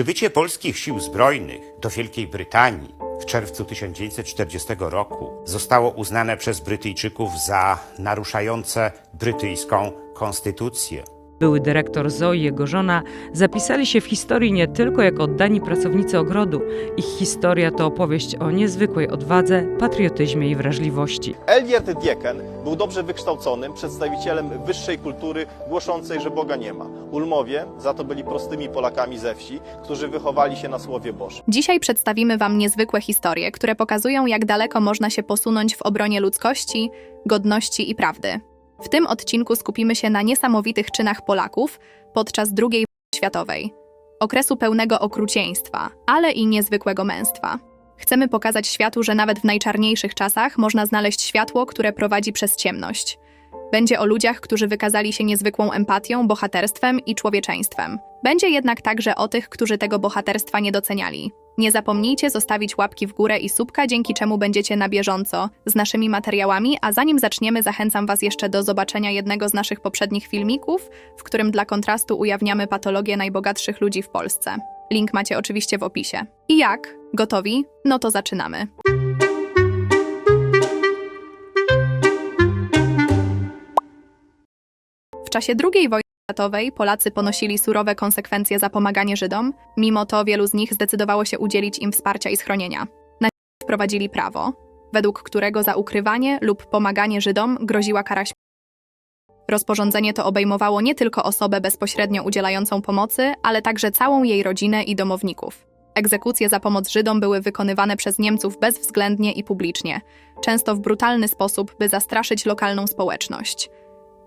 Przybycie polskich sił zbrojnych do Wielkiej Brytanii w czerwcu 1940 roku zostało uznane przez Brytyjczyków za naruszające brytyjską konstytucję. Były dyrektor Zoe i jego żona zapisali się w historii nie tylko jako oddani pracownicy ogrodu. Ich historia to opowieść o niezwykłej odwadze, patriotyzmie i wrażliwości. Elgierd Dieken był dobrze wykształconym przedstawicielem wyższej kultury głoszącej, że Boga nie ma. Ulmowie za to byli prostymi Polakami ze wsi, którzy wychowali się na Słowie Bożym. Dzisiaj przedstawimy Wam niezwykłe historie, które pokazują, jak daleko można się posunąć w obronie ludzkości, godności i prawdy. W tym odcinku skupimy się na niesamowitych czynach Polaków podczas II wojny światowej, okresu pełnego okrucieństwa, ale i niezwykłego męstwa. Chcemy pokazać światu, że nawet w najczarniejszych czasach można znaleźć światło, które prowadzi przez ciemność. Będzie o ludziach, którzy wykazali się niezwykłą empatią, bohaterstwem i człowieczeństwem. Będzie jednak także o tych, którzy tego bohaterstwa nie doceniali. Nie zapomnijcie zostawić łapki w górę i subka, dzięki czemu będziecie na bieżąco z naszymi materiałami, a zanim zaczniemy, zachęcam Was jeszcze do zobaczenia jednego z naszych poprzednich filmików, w którym dla kontrastu ujawniamy patologię najbogatszych ludzi w Polsce. Link macie oczywiście w opisie. I jak? Gotowi? No to zaczynamy. W czasie II wojny światowej Polacy ponosili surowe konsekwencje za pomaganie Żydom, mimo to wielu z nich zdecydowało się udzielić im wsparcia i schronienia. Na wprowadzili prawo, według którego za ukrywanie lub pomaganie Żydom groziła kara śmierci. Rozporządzenie to obejmowało nie tylko osobę bezpośrednio udzielającą pomocy, ale także całą jej rodzinę i domowników. Egzekucje za pomoc Żydom były wykonywane przez Niemców bezwzględnie i publicznie, często w brutalny sposób, by zastraszyć lokalną społeczność.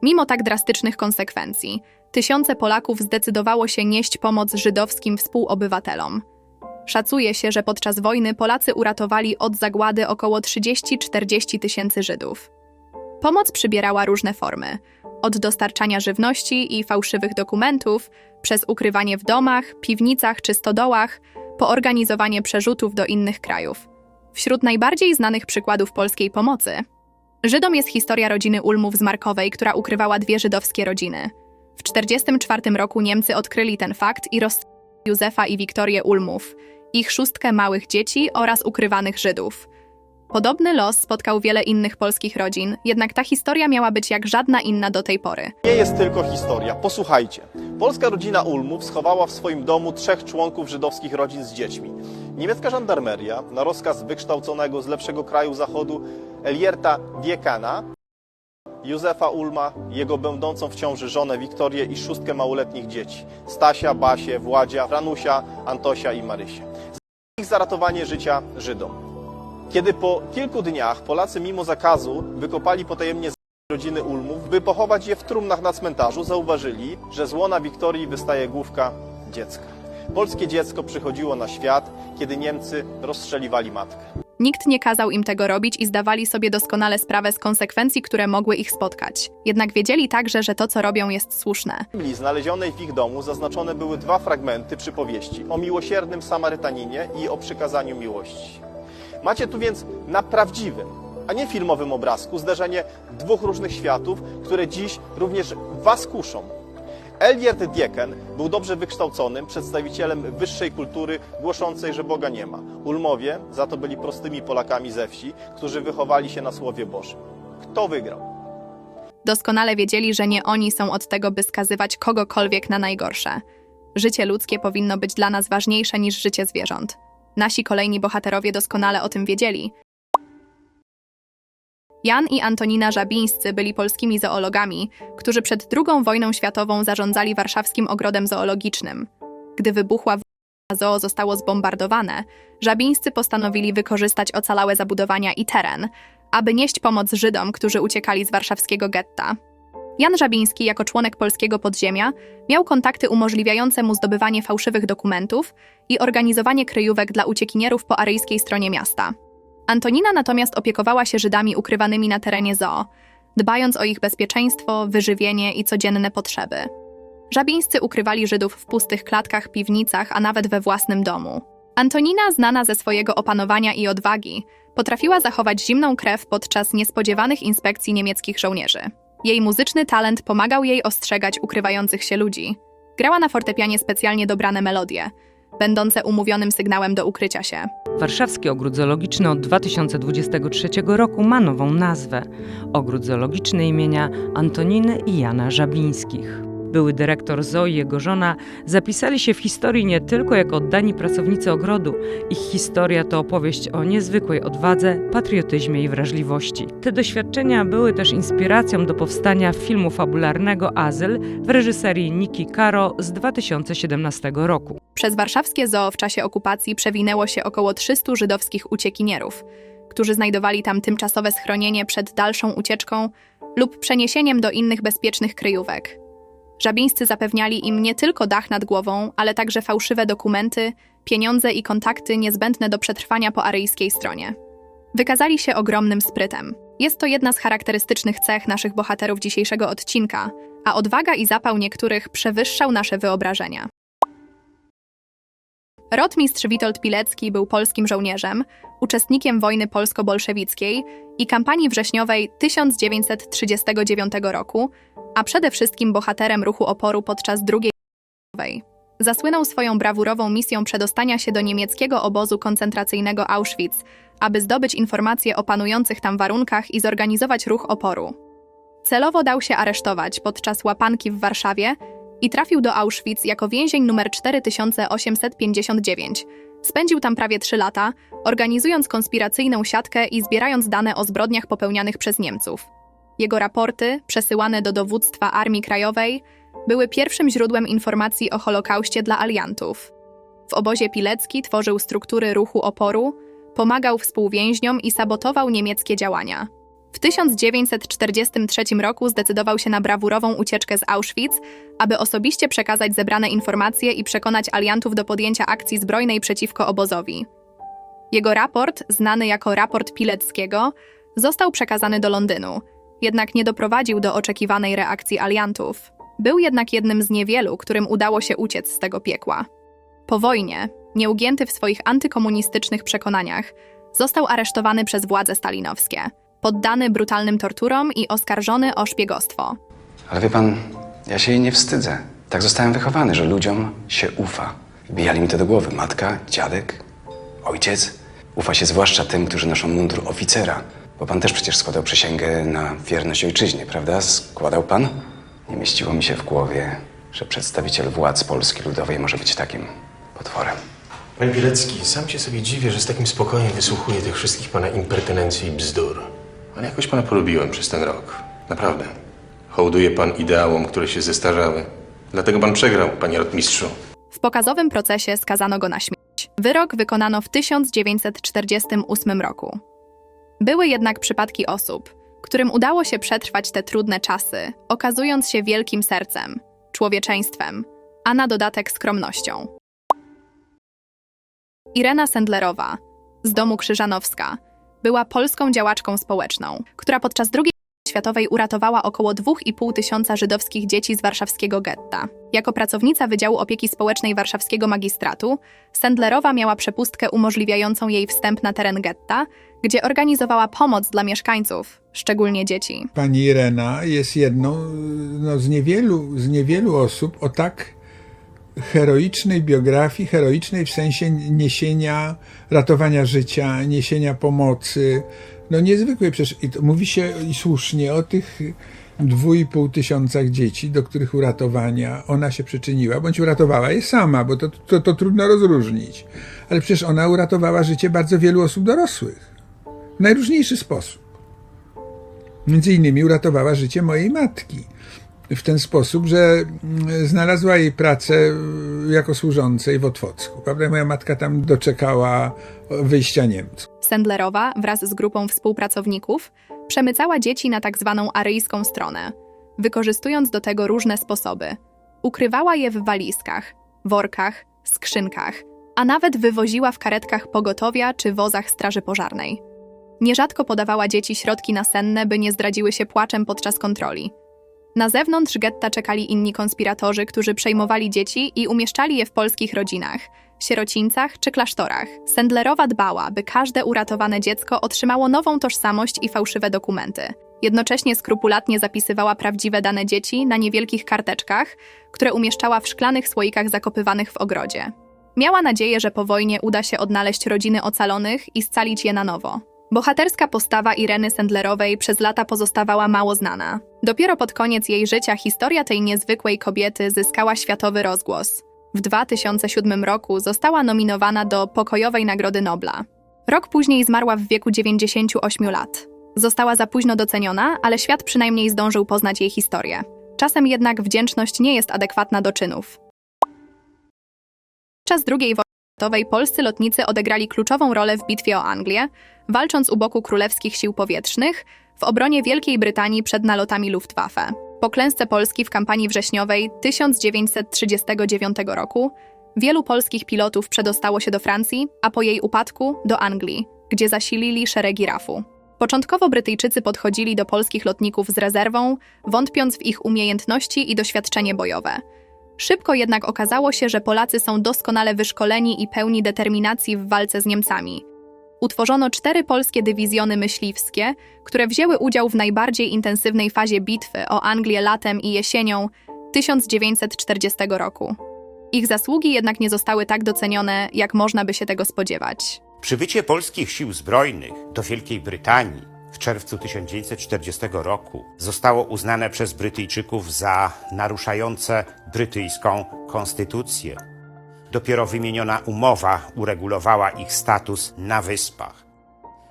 Mimo tak drastycznych konsekwencji, tysiące Polaków zdecydowało się nieść pomoc żydowskim współobywatelom. Szacuje się, że podczas wojny Polacy uratowali od zagłady około 30-40 tysięcy Żydów. Pomoc przybierała różne formy od dostarczania żywności i fałszywych dokumentów, przez ukrywanie w domach, piwnicach czy stodołach, po organizowanie przerzutów do innych krajów. Wśród najbardziej znanych przykładów polskiej pomocy Żydom jest historia rodziny Ulmów z Markowej, która ukrywała dwie żydowskie rodziny. W 1944 roku Niemcy odkryli ten fakt i rozstrzelili Józefa i Wiktorię Ulmów, ich szóstkę małych dzieci oraz ukrywanych Żydów. Podobny los spotkał wiele innych polskich rodzin, jednak ta historia miała być jak żadna inna do tej pory. Nie jest tylko historia. Posłuchajcie. Polska rodzina Ulmów schowała w swoim domu trzech członków żydowskich rodzin z dziećmi. Niemiecka żandarmeria na rozkaz wykształconego z lepszego kraju zachodu Elierta Diekana Józefa Ulma, jego będącą w ciąży żonę Wiktorię i szóstkę małoletnich dzieci. Stasia, Basię, Władzia, Franusia, Antosia i Marysię. Ich za ratowanie życia Żydom. Kiedy po kilku dniach Polacy mimo zakazu wykopali potajemnie rodziny Ulmów, by pochować je w trumnach na cmentarzu, zauważyli, że z łona Wiktorii wystaje główka dziecka. Polskie dziecko przychodziło na świat, kiedy Niemcy rozstrzeliwali matkę. Nikt nie kazał im tego robić i zdawali sobie doskonale sprawę z konsekwencji, które mogły ich spotkać. Jednak wiedzieli także, że to, co robią, jest słuszne. W Biblii znalezionej w ich domu zaznaczone były dwa fragmenty przypowieści o miłosiernym Samarytaninie i o przykazaniu miłości. Macie tu więc na prawdziwym, a nie filmowym obrazku zderzenie dwóch różnych światów, które dziś również was kuszą. Elgierd Dieken był dobrze wykształconym przedstawicielem wyższej kultury głoszącej, że Boga nie ma. Ulmowie za to byli prostymi Polakami ze wsi, którzy wychowali się na Słowie Bożym. Kto wygrał? Doskonale wiedzieli, że nie oni są od tego, by skazywać kogokolwiek na najgorsze. Życie ludzkie powinno być dla nas ważniejsze niż życie zwierząt. Nasi kolejni bohaterowie doskonale o tym wiedzieli. Jan i Antonina Żabińscy byli polskimi zoologami, którzy przed II wojną światową zarządzali warszawskim ogrodem zoologicznym. Gdy wybuchła wojna, zoo zostało zbombardowane, Żabińscy postanowili wykorzystać ocalałe zabudowania i teren, aby nieść pomoc Żydom, którzy uciekali z warszawskiego getta. Jan Żabiński, jako członek polskiego podziemia, miał kontakty umożliwiające mu zdobywanie fałszywych dokumentów i organizowanie kryjówek dla uciekinierów po aryjskiej stronie miasta. Antonina natomiast opiekowała się Żydami ukrywanymi na terenie zoo, dbając o ich bezpieczeństwo, wyżywienie i codzienne potrzeby. Żabińscy ukrywali Żydów w pustych klatkach, piwnicach, a nawet we własnym domu. Antonina, znana ze swojego opanowania i odwagi, potrafiła zachować zimną krew podczas niespodziewanych inspekcji niemieckich żołnierzy. Jej muzyczny talent pomagał jej ostrzegać ukrywających się ludzi. Grała na fortepianie specjalnie dobrane melodie, będące umówionym sygnałem do ukrycia się. Warszawski Ogród Zoologiczny od 2023 roku ma nową nazwę Ogród Zoologiczny imienia Antoniny i Jana Żabińskich. Były dyrektor zoo i jego żona zapisali się w historii nie tylko jako oddani pracownicy ogrodu. Ich historia to opowieść o niezwykłej odwadze, patriotyzmie i wrażliwości. Te doświadczenia były też inspiracją do powstania filmu fabularnego Azyl w reżyserii Niki Caro z 2017 roku. Przez warszawskie zoo w czasie okupacji przewinęło się około 300 żydowskich uciekinierów, którzy znajdowali tam tymczasowe schronienie przed dalszą ucieczką lub przeniesieniem do innych bezpiecznych kryjówek. Żabińscy zapewniali im nie tylko dach nad głową, ale także fałszywe dokumenty, pieniądze i kontakty niezbędne do przetrwania po aryjskiej stronie. Wykazali się ogromnym sprytem. Jest to jedna z charakterystycznych cech naszych bohaterów dzisiejszego odcinka, a odwaga i zapał niektórych przewyższał nasze wyobrażenia. Rotmistrz Witold Pilecki był polskim żołnierzem, uczestnikiem wojny polsko-bolszewickiej i kampanii wrześniowej 1939 roku, a przede wszystkim bohaterem ruchu oporu podczas II wojny. Zasłynął swoją brawurową misją przedostania się do niemieckiego obozu koncentracyjnego Auschwitz, aby zdobyć informacje o panujących tam warunkach i zorganizować ruch oporu. Celowo dał się aresztować podczas łapanki w Warszawie i trafił do Auschwitz jako więzień numer 4859. Spędził tam prawie trzy lata, organizując konspiracyjną siatkę i zbierając dane o zbrodniach popełnianych przez Niemców. Jego raporty, przesyłane do dowództwa Armii Krajowej, były pierwszym źródłem informacji o Holokauście dla aliantów. W obozie Pilecki tworzył struktury ruchu oporu, pomagał współwięźniom i sabotował niemieckie działania. W 1943 roku zdecydował się na brawurową ucieczkę z Auschwitz, aby osobiście przekazać zebrane informacje i przekonać aliantów do podjęcia akcji zbrojnej przeciwko obozowi. Jego raport, znany jako raport Pileckiego, został przekazany do Londynu, jednak nie doprowadził do oczekiwanej reakcji aliantów. Był jednak jednym z niewielu, którym udało się uciec z tego piekła. Po wojnie, nieugięty w swoich antykomunistycznych przekonaniach, został aresztowany przez władze stalinowskie, poddany brutalnym torturom i oskarżony o szpiegostwo. Ale wie pan, ja się jej nie wstydzę. Tak zostałem wychowany, że ludziom się ufa. Bijali mi to do głowy. Matka, dziadek, ojciec. Ufa się zwłaszcza tym, którzy noszą mundur oficera. Bo pan też przecież składał przysięgę na wierność ojczyźnie, prawda? Składał pan? Nie mieściło mi się w głowie, że przedstawiciel władz Polski Ludowej może być takim potworem. Panie Pilecki, sam się sobie dziwię, że z takim spokojem wysłuchuję tych wszystkich pana impertynencji i bzdur. Ale jakoś pana polubiłem przez ten rok. Naprawdę. Hołduje pan ideałom, które się zestarzały. Dlatego pan przegrał, panie rotmistrzu. W pokazowym procesie skazano go na śmierć. Wyrok wykonano w 1948 roku. Były jednak przypadki osób, którym udało się przetrwać te trudne czasy, okazując się wielkim sercem, człowieczeństwem, a na dodatek skromnością. Irena Sendlerowa z domu Krzyżanowska była polską działaczką społeczną, która podczas II światowej uratowała około 2,5 tysiąca żydowskich dzieci z warszawskiego getta. Jako pracownica Wydziału Opieki Społecznej Warszawskiego Magistratu, Sendlerowa miała przepustkę umożliwiającą jej wstęp na teren getta, gdzie organizowała pomoc dla mieszkańców, szczególnie dzieci. Pani Irena jest jedną no, z, niewielu, z niewielu osób o tak heroicznej biografii, heroicznej w sensie niesienia, ratowania życia, niesienia pomocy. No niezwykłej, przecież i to mówi się i słusznie o tych dwóch tysiącach dzieci, do których uratowania ona się przyczyniła, bądź uratowała je sama, bo to, to, to trudno rozróżnić. Ale przecież ona uratowała życie bardzo wielu osób dorosłych. W najróżniejszy sposób. Między innymi uratowała życie mojej matki w ten sposób, że mm, znalazła jej pracę y, jako służącej w Otwocku. Prawda? Moja matka tam doczekała wyjścia Niemców. Sendlerowa wraz z grupą współpracowników przemycała dzieci na tak zwaną aryjską stronę, wykorzystując do tego różne sposoby. Ukrywała je w walizkach, workach, skrzynkach, a nawet wywoziła w karetkach pogotowia czy wozach straży pożarnej. Nierzadko podawała dzieci środki nasenne, by nie zdradziły się płaczem podczas kontroli. Na zewnątrz getta czekali inni konspiratorzy, którzy przejmowali dzieci i umieszczali je w polskich rodzinach, sierocińcach czy klasztorach. Sendlerowa dbała, by każde uratowane dziecko otrzymało nową tożsamość i fałszywe dokumenty. Jednocześnie skrupulatnie zapisywała prawdziwe dane dzieci na niewielkich karteczkach, które umieszczała w szklanych słoikach zakopywanych w ogrodzie. Miała nadzieję, że po wojnie uda się odnaleźć rodziny ocalonych i scalić je na nowo. Bohaterska postawa Ireny Sendlerowej przez lata pozostawała mało znana. Dopiero pod koniec jej życia historia tej niezwykłej kobiety zyskała światowy rozgłos. W 2007 roku została nominowana do Pokojowej Nagrody Nobla. Rok później zmarła w wieku 98 lat. Została za późno doceniona, ale świat przynajmniej zdążył poznać jej historię. Czasem jednak wdzięczność nie jest adekwatna do czynów. Podczas II wojny polscy lotnicy odegrali kluczową rolę w bitwie o Anglię, walcząc u boku królewskich sił powietrznych w obronie Wielkiej Brytanii przed nalotami Luftwaffe. Po klęsce Polski w kampanii wrześniowej 1939 roku wielu polskich pilotów przedostało się do Francji, a po jej upadku do Anglii, gdzie zasilili szeregi RAF-u. Początkowo Brytyjczycy podchodzili do polskich lotników z rezerwą, wątpiąc w ich umiejętności i doświadczenie bojowe. Szybko jednak okazało się, że Polacy są doskonale wyszkoleni i pełni determinacji w walce z Niemcami. Utworzono cztery polskie dywizjony myśliwskie, które wzięły udział w najbardziej intensywnej fazie bitwy o Anglię latem i jesienią 1940 roku. Ich zasługi jednak nie zostały tak docenione, jak można by się tego spodziewać. Przybycie polskich sił zbrojnych do Wielkiej Brytanii w czerwcu 1940 roku zostało uznane przez Brytyjczyków za naruszające brytyjską konstytucję. Dopiero wymieniona umowa uregulowała ich status na wyspach.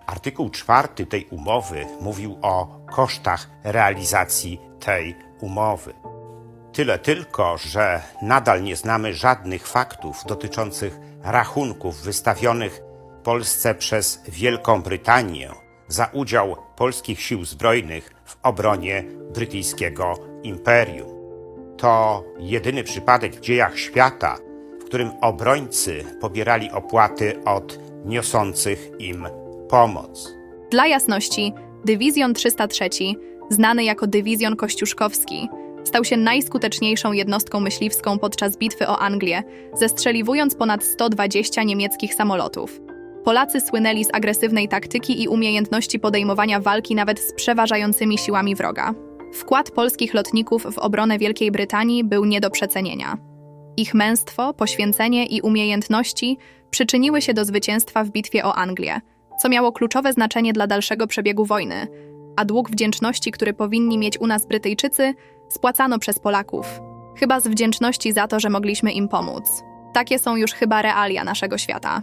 Artykuł czwarty tej umowy mówił o kosztach realizacji tej umowy. Tyle tylko, że nadal nie znamy żadnych faktów dotyczących rachunków wystawionych Polsce przez Wielką Brytanię za udział polskich sił zbrojnych w obronie brytyjskiego imperium. To jedyny przypadek w dziejach świata, w którym obrońcy pobierali opłaty od niosących im pomoc. Dla jasności, Dywizjon 303, znany jako Dywizjon Kościuszkowski, stał się najskuteczniejszą jednostką myśliwską podczas bitwy o Anglię, zestrzeliwując ponad 120 niemieckich samolotów. Polacy słynęli z agresywnej taktyki i umiejętności podejmowania walki nawet z przeważającymi siłami wroga. Wkład polskich lotników w obronę Wielkiej Brytanii był nie do przecenienia. Ich męstwo, poświęcenie i umiejętności przyczyniły się do zwycięstwa w bitwie o Anglię, co miało kluczowe znaczenie dla dalszego przebiegu wojny, a dług wdzięczności, który powinni mieć u nas Brytyjczycy, spłacano przez Polaków. Chyba z wdzięczności za to, że mogliśmy im pomóc. Takie są już chyba realia naszego świata.